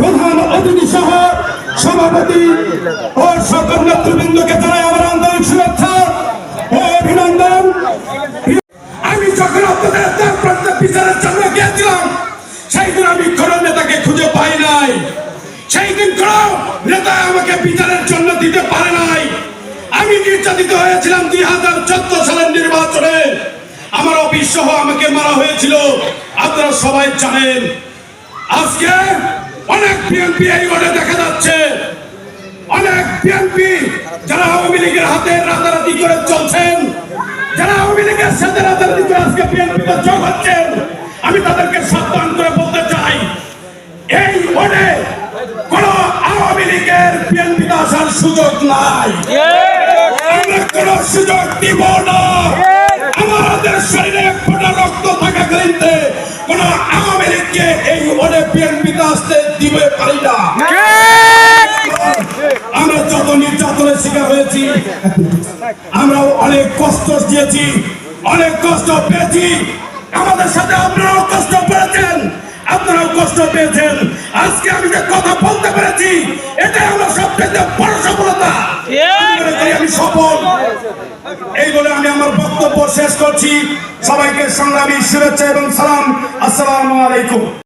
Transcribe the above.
প্রধান অতিথি সহ সভাপতি ও সকল নেতৃবৃন্দকে জানাই আমার আন্তরিক শুভেচ্ছা ও অভিনন্দন। আমি যখন আপনাদের প্রত্যেক বিচারের জন্য গিয়েছিলাম, সেই দিন আমি কোন নেতাকে খুঁজে পাই নাই। সেই দিন কোন নেতা আমাকে বিচারের জন্য দিতে পারে নাই। আমি নির্যাতিত হয়েছিলাম দুই হাজার চোদ্দ সালের নির্বাচনে। আমার অফিস সহ আমাকে মারা হয়েছিল। আপনারা সবাই জানেন। আজকে বিএনপি এই ওয়ার্ডে দেখা যাচ্ছে। অনেক বিএনপি যারা আওয়ামী লীগের হাতে রাতারাতি করে চলছেন যারা আওয়ামী লীগের সাথে রাতারাতি করে আজকে বিএনপিতে যোগ হচ্ছেন আমি তাদেরকে সাবধান করে বলতে চাই এই ওয়ার্ডে কোন আওয়ামী লীগের বিএনপিতে আসার সুযোগ নাই। আমরা কোন সুযোগ দিব না। আওয়ামী এই ওয়ার্ডে বিএনপিতে দিবে পারি না? আমরা যত নির্যাতনের শিকার হয়েছি, আমরাও অনেক কষ্ট দিয়েছি, অনেক কষ্ট পেয়েছি। আমাদের সাথে আপনারাও কষ্ট পেয়েছেন, আপনারাও কষ্ট পেয়েছেন। আজকে আমি যে কথা বলতে পেরেছি, এটাই আমার সবচেয়ে বড় সফলতা। এই বলে আমি আমার বক্তব্য শেষ করছি। সবাইকে সংগ্রামী শুভেচ্ছা এবং সালাম। আসসালামু আলাইকুম।